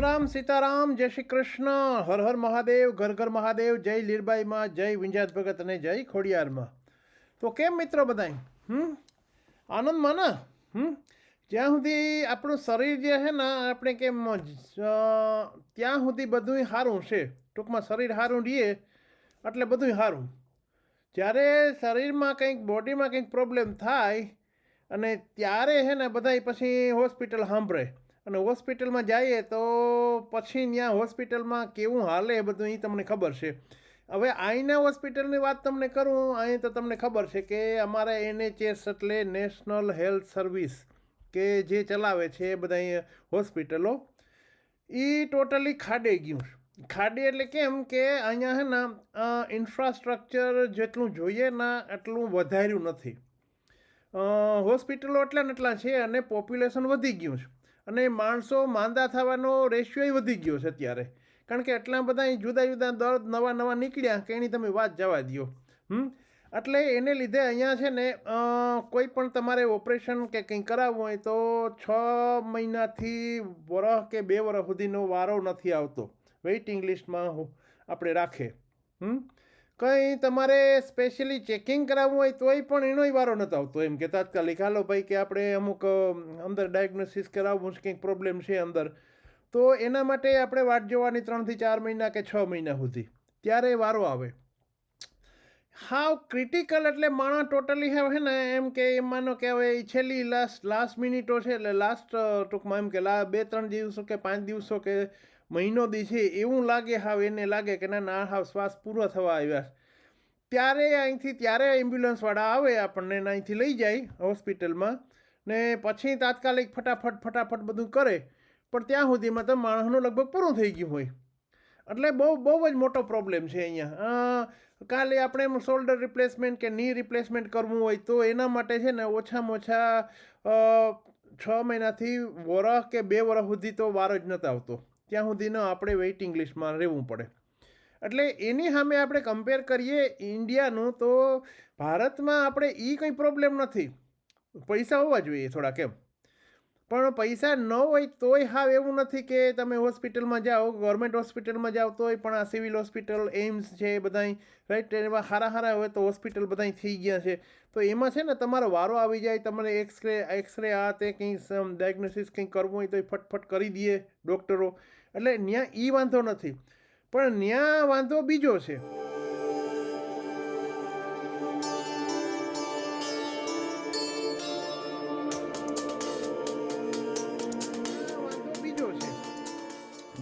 રામ સીતારામ, જય શ્રી કૃષ્ણ, હર હર મહાદેવ, ઘર ઘર મહાદેવ, જય લીરબાઈમાં જય વિંજાત ભગત અને જય ખોડિયારમાં તો કેમ મિત્રો બધાય? હમ? આનંદમાં ને? હમ? જ્યાં સુધી આપણું શરીર જે છે ને, આપણે કેમ ત્યાં સુધી બધુંય સારું છે. ટૂંકમાં શરીર સારું રહીએ એટલે બધુંય સારું. જ્યારે શરીરમાં કંઈક બોડીમાં કંઈક પ્રોબ્લેમ થાય, અને ત્યારે છે ને, બધાય પછી હોસ્પિટલ સાંભળે. અને હોસ્પિટલમાં જઈએ તો પછી ત્યાં હોસ્પિટલમાં કેવું હાલે એ બધું એ તમને ખબર છે. હવે અહીંના હોસ્પિટલની વાત તમને કરું, અહીં તો તમને ખબર છે કે અમારા એનએચએસ એટલે નેશનલ હેલ્થ સર્વિસ કે જે ચલાવે છે એ બધા હોસ્પિટલો એ ટોટલી ખાડે ગયું ખાડે એટલે કેમ કે અહીંયા છે ને ઇન્ફ્રાસ્ટ્રક્ચર જેટલું જોઈએ ને એટલું વધાર્યું નથી. હોસ્પિટલો એટલા ને એટલા છે અને પોપ્યુલેશન વધી ગયું છે. અને માણસો માંદા થવાનો રેશિયોય વધી ગયો છે અત્યારે. કારણ કે એટલા બધા જુદા જુદા દર્દ નવા નવા નીકળ્યા કે એની તમે વાત જવા દો હમ? એટલે એને લીધે અહીંયા છે ને કોઈ પણ તમારે ઓપરેશન કે કંઈ કરાવવું હોય તો છ મહિનાથી વરસ કે બે વરસ સુધીનો વારો નથી આવતો. વેઇટિંગ લિસ્ટમાં આપણે રાખે. હમ? કંઈ તમારે સ્પેશિયલી ચેકિંગ કરાવવું હોય તોય પણ એનોય વારો નતો આવતો. એમ કે તાત્કાલિક, હાલો ભાઈ કે આપણે અમુક અંદર ડાયગ્નોસિસ કરાવવું છે, કંઈક પ્રોબ્લેમ છે અંદર. તો એના માટે આપણે વાટ જોવાની ત્રણથી ચાર મહિના કે છ મહિના સુધી. ત્યારે વારો આવે. હાવ ક્રિટિકલ એટલે માણસ ટોટલી હવે ને, એમ કે એમ માનો કે હવે છેલ્લી લાસ્ટ લાસ્ટ મિનિટો છે, એટલે લાસ્ટ ટૂંકમાં એમ કે લા, બે, ત્રણ દિવસો કે પાંચ દિવસો કે મહિનો દિશે એવું લાગે હાવ, એને લાગે કે ના ના, હાવ શ્વાસ પૂરો થવા આવ્યા ત્યારે અહીંથી, ત્યારે એમ્બ્યુલન્સવાળા આવે, આપણને અહીંથી લઈ જાય હોસ્પિટલમાં ને પછી તાત્કાલિક ફટાફટ ફટાફટ બધું કરે. પણ ત્યાં સુધીમાં તો માણસનું લગભગ પૂરું થઈ ગયું હોય. એટલે બહુ બહુ જ મોટો પ્રોબ્લેમ છે અહીંયા. કાલે આપણે શોલ્ડર રિપ્લેસમેન્ટ કે ની રિપ્લેસમેન્ટ કરવું હોય તો એના માટે છે ને ઓછામાં ઓછા છ મહિનાથી વરસ કે બે વરસ સુધી તો વાર જ નહોતો આવતો. ત્યાં સુધીનો આપણે વેઇટિંગ લિસ્ટમાં રહેવું પડે. એટલે એની સામે આપણે કમ્પેર કરીએ ઇન્ડિયાનું, તો ભારતમાં આપણે એ કંઈ પ્રોબ્લેમ નથી. પૈસા હોવા જોઈએ થોડા કેમ પણ પૈસા ન હોય તોય હાવ એવું નથી કે તમે હોસ્પિટલમાં જાઓ ગવર્મેન્ટ હોસ્પિટલમાં જાઓ તોય પણ આ સિવિલ હોસ્પિટલ એમ્સ છે બધાય રાઈટ એમાં સારા સારા હોય તો હોસ્પિટલ બધાય થઈ ગયા છે. તો એમાં છે ને તમારો વારો આવી જાય, તમારે એક્સરે એક્સરે આ તે કંઈ ડાયગ્નોસિસ કંઈ કરવું હોય તો ફટફટ કરી દઈએ ડૉક્ટરો એટલે ત્યાં એ વાંધો નથી. પણ ત્યાં વાંધો બીજો છે.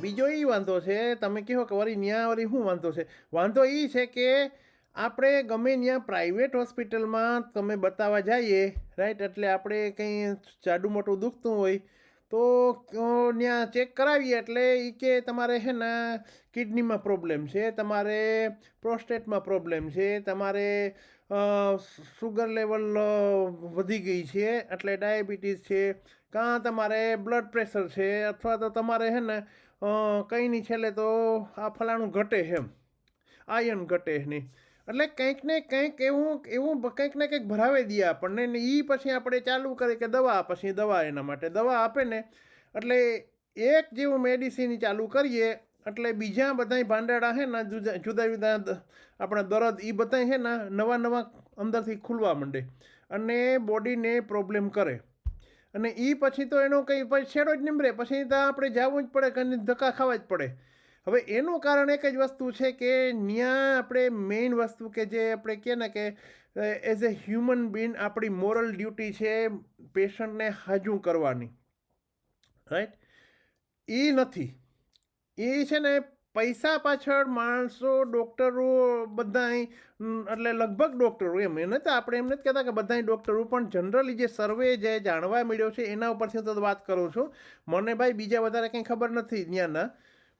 બીજો એ વાંધો છે, તમે કહો કે વળી ન્યા વળી શું વાંધો છે? વાંધો એ છે કે આપણે ગમે ત્યાં પ્રાઇવેટ હોસ્પિટલમાં તમે બતાવવા જઈએ રાઈટ એટલે આપણે કંઈ જાડું મોટું દુખતું હોય તો ત્યાં ચેક કરાવીએ એટલે એ કે તમારે છે ને, કિડનીમાં પ્રોબ્લેમ છે, તમારે પ્રોસ્ટેટમાં પ્રોબ્લેમ છે, તમારે સુગર લેવલ વધી ગઈ છે, એટલે ડાયાબિટીસ છે, કાં તમારે બ્લડ પ્રેશર છે, અથવા તો તમારે છે ને કંઈ નહીં, છેલ્લે તો આ ફલાણું ઘટે છે એમ. આયન ઘટે નહીં એટલે કંઈક ને કંઈક એવું એવું કંઈક ને કંઈક ભરાવી દે આપણને ને એ પછી આપણે ચાલુ કરીએ કે દવા પછી દવા એના માટે. દવા આપે ને એટલે એક જેવું મેડિસિન ચાલુ કરીએ, એટલે બીજા બધાય ભાંડાડા છે ને જુદા જુદા જુદા આપણા દરદ એ બધા છે ને નવા નવા અંદરથી ખુલવા માંડે અને બોડીને પ્રોબ્લેમ કરે. અને એ પછી તો એનો કંઈ પછી છેડો જ નીમરે. પછી તો આપણે જવું જ પડે કંઈ ધક્કા ખાવા જ પડે. હવે એનું કારણ એક જ વસ્તુ છે કે ત્યાં આપણે મેઇન વસ્તુ કે જે આપણે કહે ને કે એઝ એ હ્યુમન બિન આપણી મોરલ ડ્યુટી છે પેશન્ટને હાજું કરવાની. રાઈટ એ નથી. એ છે ને પૈસા પાછળ માણસો, ડૉક્ટરો બધાય એટલે લગભગ ડૉક્ટરો એમ. એને તો આપણે એમ નથી કહેતા કે બધાય ડૉક્ટરો, પણ જનરલી જે સર્વે જે જાણવા મળ્યો છે એના ઉપરથી તો વાત કરું છું. મને ભાઈ બીજા વધારે કંઈ ખબર નથી ત્યાંના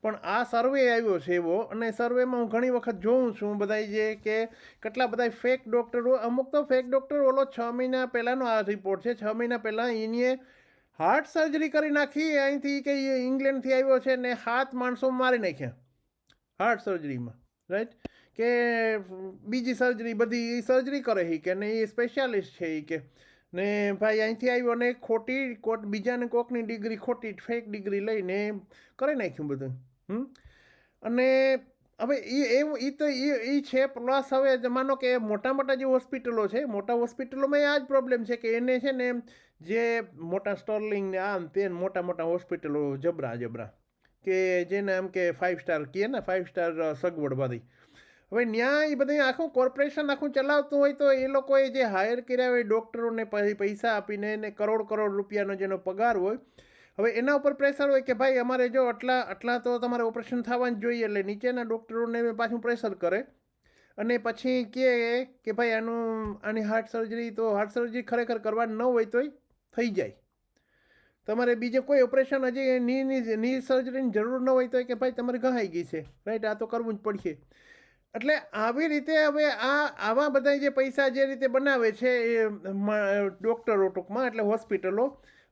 પણ આ સર્વે આવ્યો છે એવો અને સર્વેમાં હું ઘણી વખત જોઉં છું બધા જે કે કેટલા બધા ફેક ડૉક્ટરો અમુક તો ફેક ડૉક્ટર ઓલો છ મહિના પહેલાંનો આ રિપોર્ટ છે. છ મહિના પહેલાં એનીએ હાર્ટ સર્જરી કરી નાખી. અહીંથી કે એ ઇંગ્લેન્ડથી આવ્યો છે ને હાથ માણસો મારી નાખ્યા હાર્ટ સર્જરીમાં રાઈટ કે બીજી સર્જરી બધી એ સર્જરી કરે છે કે ને એ સ્પેશિયાલિસ્ટ છે એ કે. ને ભાઈ અહીંથી આવ્યો ને ખોટી કોટ, બીજાને કોકની ડિગ્રી ખોટી ફેક ડિગ્રી લઈને કરી નાખ્યું બધું. અને હવે એ એ તો એ એ છે, પ્લસ હવે જમાનો કે મોટા મોટા જે હોસ્પિટલો છે, મોટા હોસ્પિટલોમાં આ જ પ્રોબ્લેમ છે કે એને છે ને જે મોટા સ્ટર્લિંગ ને આમ તે મોટા મોટા હોસ્પિટલો જબરા જબરા કે જેને આમ કે ફાઇવ સ્ટાર કહે ને ફાઇવ સ્ટાર સગવડ બધી. હવે ત્યાં એ બધું આખું કોર્પોરેશન આખું ચલાવતું હોય તો એ લોકોએ જે હાયર કર્યા હોય ડૉક્ટરોને પૈસા આપીને એને કરોડ કરોડ રૂપિયાનો જેનો પગાર હોય હવે એના ઉપર પ્રેશર હોય કે ભાઈ અમારે જો આટલા આટલા તો તમારે ઓપરેશન થવા જ જોઈએ. એટલે નીચેના ડૉક્ટરોને પાછું પ્રેશર કરે. અને પછી કહે કે ભાઈ આનું, આની હાર્ટ સર્જરી તો હાર્ટ સર્જરી ખરેખર કરવા ન હોય તોય થઈ જાય. તમારે બીજે કોઈ ઓપરેશન હજી ની ની સર્જરીની જરૂર ન હોય તો કે ભાઈ તમારે ઘાઈ ગઈ છે. રાઈટ આ તો કરવું જ પડશે. એટલે આવી રીતે હવે આ, આવા બધા જે પૈસા જે રીતે બનાવે છે એ ડૉક્ટરો ટૂંકમાં, એટલે હોસ્પિટલો,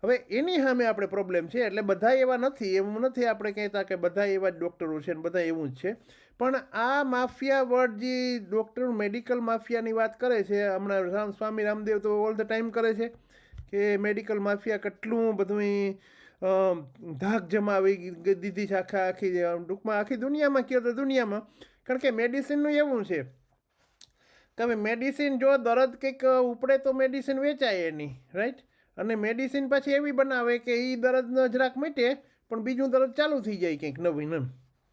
હવે એની સામે આપણે પ્રોબ્લેમ છે. એટલે બધા એવા નથી, એવું નથી આપણે કહેતા કે બધા એવા જ ડૉક્ટરો છે ને બધા એવું જ છે. પણ આ માફિયા વર્ડ જે ડૉક્ટર મેડિકલ માફિયાની વાત કરે છે, હમણાં રામ, સ્વામી રામદેવ તો ઓલ ધ ટાઈમ કરે છે કે મેડિકલ માફિયા કેટલું બધું ધાક જમાવી દીધી છે આખા, આખી ટૂંકમાં આખી દુનિયામાં કહો તો દુનિયામાં. કારણ કે મેડિસિનનું એવું છે. કે મેડિસિન જો દરદ કંઈક ઉપડે તો મેડિસિન વેચાય એની રાઈટ અને મેડિસિન પછી એવી બનાવે કે એ દરદ જરાક મટે, પણ બીજું દરદ ચાલુ થઈ જાય કંઈક નવીન એમ.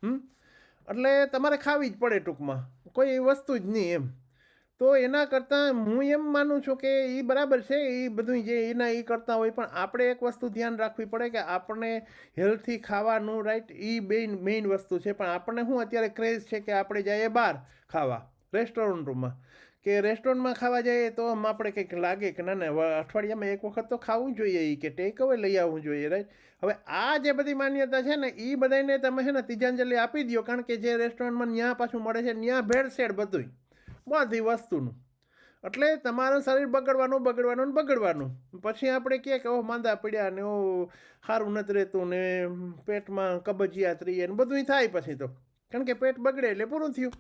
હમ? એટલે તમારે ખાવી જ પડે ટૂંકમાં. કોઈ એવી વસ્તુ જ નહીં એમ. તો એના કરતાં હું એમ માનું છું કે એ બરાબર છે એ બધું જે એના એ કરતા હોય, પણ આપણે એક વસ્તુ ધ્યાન રાખવી પડે કે આપણે હેલ્થી ખાવાનું રાઈટ એ મેઇન મેઇન વસ્તુ છે. પણ આપણને શું અત્યારે ક્રેઝ છે કે આપણે જઈએ બહાર ખાવા રેસ્ટોરન્ટમાં કે રેસ્ટોરન્ટમાં ખાવા જઈએ તો આમ આપણે કંઈક લાગે કે ના ના અઠવાડિયામાં એક વખત તો ખાવું જોઈએ ઈ કે ટેક અવે લઈ આવવું જોઈએ રાઈટ હવે આ જે બધી માન્યતા છે ને એ બધાને તમે છે ને તિજાંજલિ આપી દો કારણ કે જે રેસ્ટોરન્ટમાં ત્યાં પાછું મળે છે ત્યાં ભેળસેળ બધુંય. બધી વસ્તુનું. એટલે તમારું શરીર બગડવાનું બગડવાનું ને બગડવાનું. પછી આપણે કહે કે ઓ માંદા પડ્યા ને ઓ સારું નથી રહેતું ને, પેટમાં કબજિયાત રહીએ ને બધું થાય પછી તો. કારણ કે પેટ બગડે એટલે પૂરું થયું.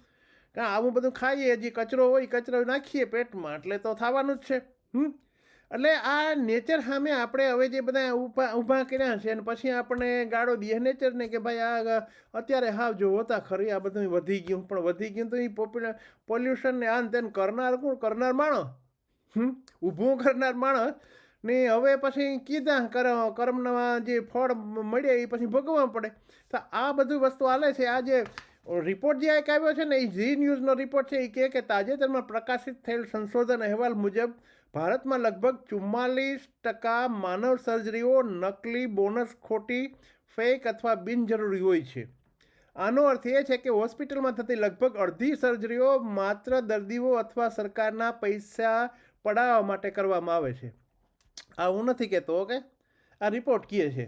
કારણ આવું બધું ખાઈએ, હજી કચરો હોય, કચરો નાખીએ પેટમાં, એટલે તો થવાનું જ છે. હમ? એટલે આ નેચર સામે આપણે હવે જે બધા ઊભા કર્યા છે અને પછી આપણે ગાળો દઈએ નેચરને કે ભાઈ આ અત્યારે હાવ જો હોતા ખરી, આ બધું વધી ગયું, પણ વધી ગયું તો એ પોપ્યુલર પોલ્યુશન ને આન તેન કરનાર કોણ? કરનાર માણસ. હમ? ઊભું કરનાર માણસ. ને હવે પછી કીધા કર, કર્મના જે ફળ મળ્યા એ પછી ભોગવવા પડે. તો આ બધું વસ્તુ હાલે છે. આ જે રિપોર્ટ જે એક આવ્યો છે ને એ ઝી ન્યૂઝનો રિપોર્ટ છે. એ કહે કે તાજેતરમાં પ્રકાશિત થયેલ સંશોધન અહેવાલ મુજબ ભારતમાં લગભગ ચુમ્માલીસ ટકા માનવ સર્જરીઓ નકલી બોનસ ખોટી, ફેક અથવા બિનજરૂરી હોય છે. આનો અર્થ એ છે કે હોસ્પિટલમાં થતી લગભગ અડધી સર્જરીઓ માત્ર દર્દીઓ અથવા સરકારના પૈસા પડાવવા માટે કરવામાં આવે છે. આ હું નથી કહેતો, ઓકે? આ રિપોર્ટ કહે છે.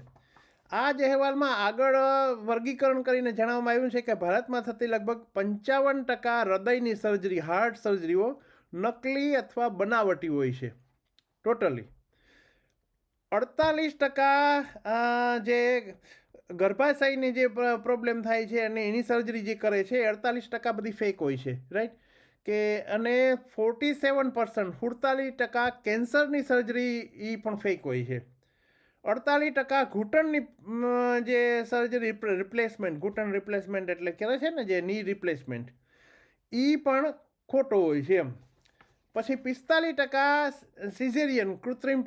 આ જ અહેવાલમાં આગળ વર્ગીકરણ કરીને જણાવવામાં આવ્યું છે કે ભારતમાં થતી લગભગ પંચાવન ટકા હૃદયની સર્જરી, હાર્ટ સર્જરીઓ નકલી અથવા બનાવટી હોય છે. ટોટલી અડતાલીસ ટકા જે ગર્ભાશયની જે પ્રોબ્લેમ થાય છે અને એની સર્જરી જે કરે છે અડતાલીસ ટકા બધી ફેક હોય છે રાઈટ કે, અને ફોર્ટી સેવન પર્સન્ટ સુડતાલીસ ટકા કેન્સરની સર્જરી એ પણ ફેક હોય છે. અડતાલીસ ટકા ઘૂંટણની જે સર્જરી રિપ્લેસમેન્ટ ઘૂંટણ રિપ્લેસમેન્ટ એટલે કહેવાય છે ને, જે ની રિપ્લેસમેન્ટ એ પણ ખોટો હોય છે એમ. પછી પિસ્તાલીસ ટકા સિઝેરિયન કૃત્રિમ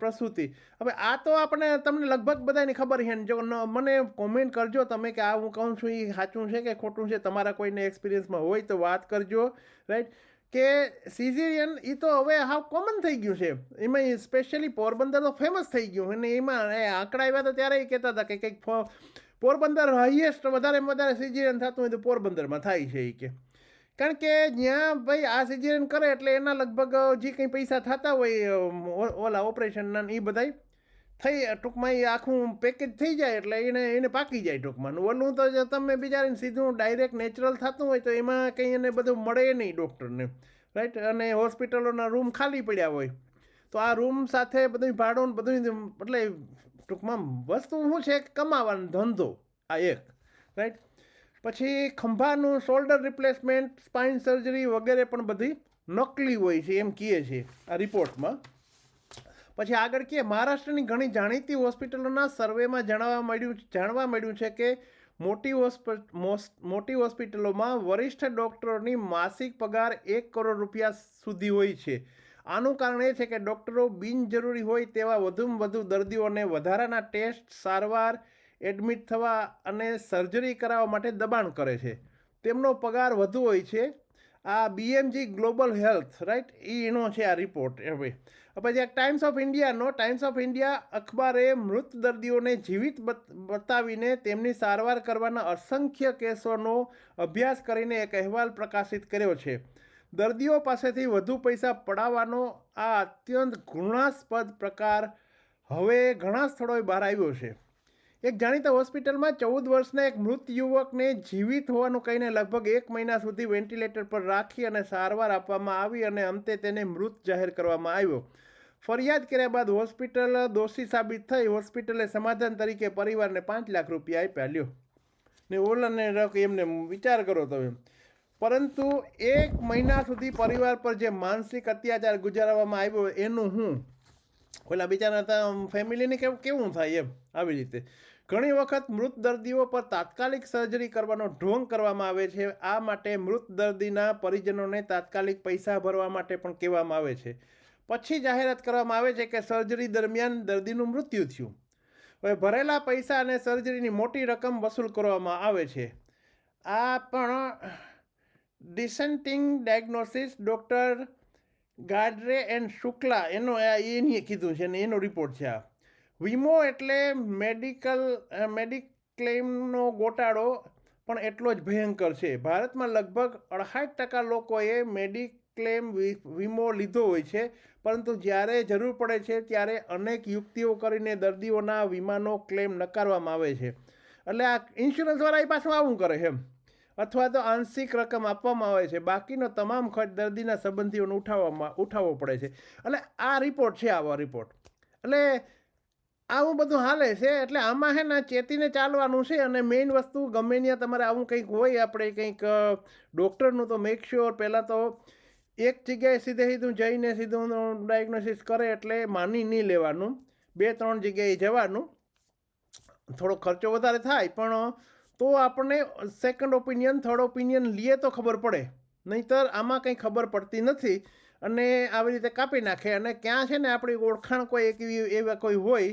પ્રસૂતિ. હવે આ તો આપણે તમને લગભગ બધાની ખબર છે. જો મને કોમેન્ટ કરજો તમે કે આ હું કહું છું એ સાચું છે કે ખોટું છે. તમારા કોઈને એક્સપિરિયન્સમાં હોય તો વાત કરજો રાઈટ કે સિઝેરિયન એ તો હવે હાવ કોમન થઈ ગયું છે. એમાં સ્પેશિયલી પોરબંદર તો ફેમસ થઈ ગયું અને એમાં આંકડા આવ્યા હતા ત્યારે એ કહેતા હતા કે કંઈક પોરબંદર હાઈએસ્ટ વધારેમાં વધારે સિઝેરિયન થતું હોય તો પોરબંદરમાં થાય છે એ કે. કારણ કે જ્યાં ભાઈ આ સિઝેરિયન કરે એટલે એના લગભગ જે કંઈ પૈસા થતા હોય ઓલા ઓપરેશનના એ બધાય, થઈ ટૂંકમાં એ આખું પેકેજ થઈ જાય એટલે એને એને પાકી જાય ટૂંકમાં. ઓલું તો તમે બિચારીને સીધું ડાયરેક્ટ નેચરલ થતું હોય તો એમાં કંઈ એને બધું મળે નહીં ડૉક્ટરને રાઈટ અને હોસ્પિટલોના રૂમ ખાલી પડ્યા હોય. તો આ રૂમ સાથે બધું ભાડું બધું એટલે ટૂંકમાં વસ્તુ શું છે? કમાવાનો ધંધો, આ એક રાઈટ પછી ખંભાનું શોલ્ડર રિપ્લેસમેન્ટ સ્પાઇન સર્જરી વગેરે પણ બધી નકલી હોય છે એમ કહે છે આ રિપોર્ટમાં પછી આગળ કે મહારાષ્ટ્રની ઘણી જાણીતી હોસ્પિટલોના સર્વેમાં જાણવા મળ્યું જાણવા મળ્યું છે કે મોટી મોટી હોસ્પિટલોમાં વરિષ્ઠ ડૉક્ટરોની માસિક પગાર એક કરોડ રૂપિયા સુધી હોય છે. આનું કારણ એ છે કે ડૉક્ટરો બિનજરૂરી હોય તેવા વધુમાં વધુ દર્દીઓને વધારાના ટેસ્ટ સારવાર એડમિટ થવા અને સર્જરી કરાવવા માટે દબાણ કરે છે. તેમનો પગાર વધુ હોય છે. આ બીએમજી ગ્લોબલ હેલ્થ રાઈટ એનો છે આ રિપોર્ટ હવે. પછી એક ટાઈમ્સ ઓફ ઇન્ડિયાનો ટાઈમ્સ ઓફ ઇન્ડિયા અખબારે મૃત દર્દીઓને જીવિત બત- બતાવીને તેમની સારવાર કરવાના અસંખ્ય કેસોનો અભ્યાસ કરીને એક અહેવાલ પ્રકાશિત કર્યો છે. દર્દીઓ પાસેથી વધુ પૈસા પડાવવાનો આ અત્યંત ઘૃણાસ્પદ પ્રકાર હવે ઘણા સ્થળોએ બહાર આવ્યો છે. એક જાણીતા હોસ્પિટલમાં ચૌદ વર્ષના એક મૃત યુવકને જીવિત હોવાનું કહીને લગભગ એક મહિના સુધી વેન્ટિલેટર પર રાખી અને સારવાર આપવામાં આવી અને અંતે તેને મૃત જાહેર કરવામાં આવ્યો. ફરિયાદ કર્યા બાદ હોસ્પિટલ દોષી સાબિત થઈ. હોસ્પિટલે સમાધાન તરીકે પરિવારને પાંચ લાખ રૂપિયા આપ્યા. લ્યો. ને ઓલાને રક એમને વિચાર કરો તમે. પરંતુ એક મહિના સુધી પરિવાર પર જે માનસિક અત્યાચાર ગુજારવામાં આવ્યો, એનું હું, ઓલા બિચારા ફેમિલીને કેવું કેવું થાય એમ, આવી રીતે. ઘણી વખત મૃત દર્દીઓ પર તાત્કાલિક સર્જરી કરવાનો ઢોંગ કરવામાં આવે છે. આ માટે મૃત દર્દીના પરિજનોને તાત્કાલિક પૈસા ભરવા માટે પણ કહેવામાં આવે છે. પછી જાહેરાત કરવામાં આવે છે કે સર્જરી દરમિયાન દર્દીનું મૃત્યુ થયું. હવે ભરેલા પૈસા અને સર્જરીની મોટી રકમ વસૂલ કરવામાં આવે છે. આ પણ dissenting diagnosis doctor Gadre and Shukla, એનો આ એની કીધું છે ને એનો રિપોર્ટ છે આ. વીમો એટલે મેડિકલ મેડિક્લેમનો ગોટાળો પણ એટલો જ ભયંકર છે. ભારતમાં લગભગ અડસાઠ ટકા લોકોએ મેડિક્લેમ વીમો લીધો હોય છે. પરંતુ જ્યારે જરૂર પડે છે ત્યારે અનેક યુક્તિઓ કરીને દર્દીઓના વીમાનો ક્લેમ નકારવામાં આવે છે. એટલે આ ઇન્સ્યોરન્સવાળા એ પાછું આવું કરે છે એમ. અથવા તો આંશિક રકમ આપવામાં આવે છે. બાકીનો તમામ ખર્ચ દર્દીના સંબંધીઓને ઉઠાવવામાં, ઉઠાવવો પડે છે. એટલે આ રિપોર્ટ છે, આવો રિપોર્ટ. એટલે આવું બધું હાલે છે, એટલે આમાં છે ને ચેતીને ચાલવાનું છે અને મેઇન વસ્તુ ગમે ત્યાં તમારે આવું કંઈક હોય આપણે કંઈક ડૉક્ટરનું તો મેક શ્યોર પહેલાં તો એક જગ્યાએ સીધે સીધું જઈને સીધું ડાયગ્નોસિસ કરે એટલે માની નહીં લેવાનું. બે, ત્રણ જગ્યાએ જવાનું. થોડો ખર્ચો વધારે થાય, પણ તો આપણને સેકન્ડ ઓપિનિયન થર્ડ ઓપિનિયન લઈએ તો ખબર પડે. નહીંતર આમાં કંઈ ખબર પડતી નથી અને આવી રીતે કાપી નાખે. અને ક્યાં છે ને આપણી ઓળખાણ કોઈ એક એવી, એવા કોઈ હોય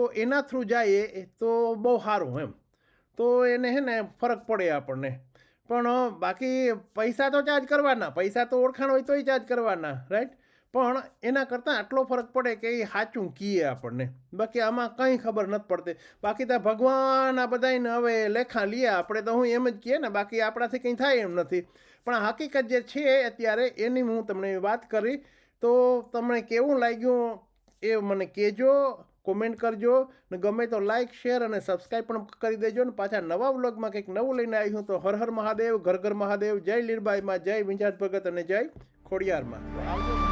તો એના થ્રુ જાય તો બહુ સારું એમ. તો એને છે ને ફરક પડે આપણને. પણ બાકી પૈસા તો ચાર્જ કરવાના, પૈસા તો ઓળખાણ હોય તોય ચાર્જ કરવાના રાઈટ પણ એના કરતાં આટલો ફરક પડે કે એ સાચું કીએ આપણને. બાકી આમાં કંઈ ખબર નથી પડતી. બાકી તો ભગવાન આ બધાને હવે લેખા લઈએ આપણે તો હું એમ જ કહીએ ને, બાકી આપણાથી કંઈ થાય એમ નથી. પણ હકીકત જે છે અત્યારે, એની હું તમને વાત કરી, તો તમને કેવું લાગ્યું એ મને કહેજો. કોમેન્ટ કરજો ને ગમે તો લાઇક શેર અને સબસ્ક્રાઈબ પણ કરી દેજો ને પાછા નવા વ્લોગમાં કંઈક નવું લઈને આવી હું તો હર હર મહાદેવ, ઘર ઘર મહાદેવ, જય લીરબાઈમાં જય વિંજાત ભગત અને જય ખોડિયારમાં. આવજો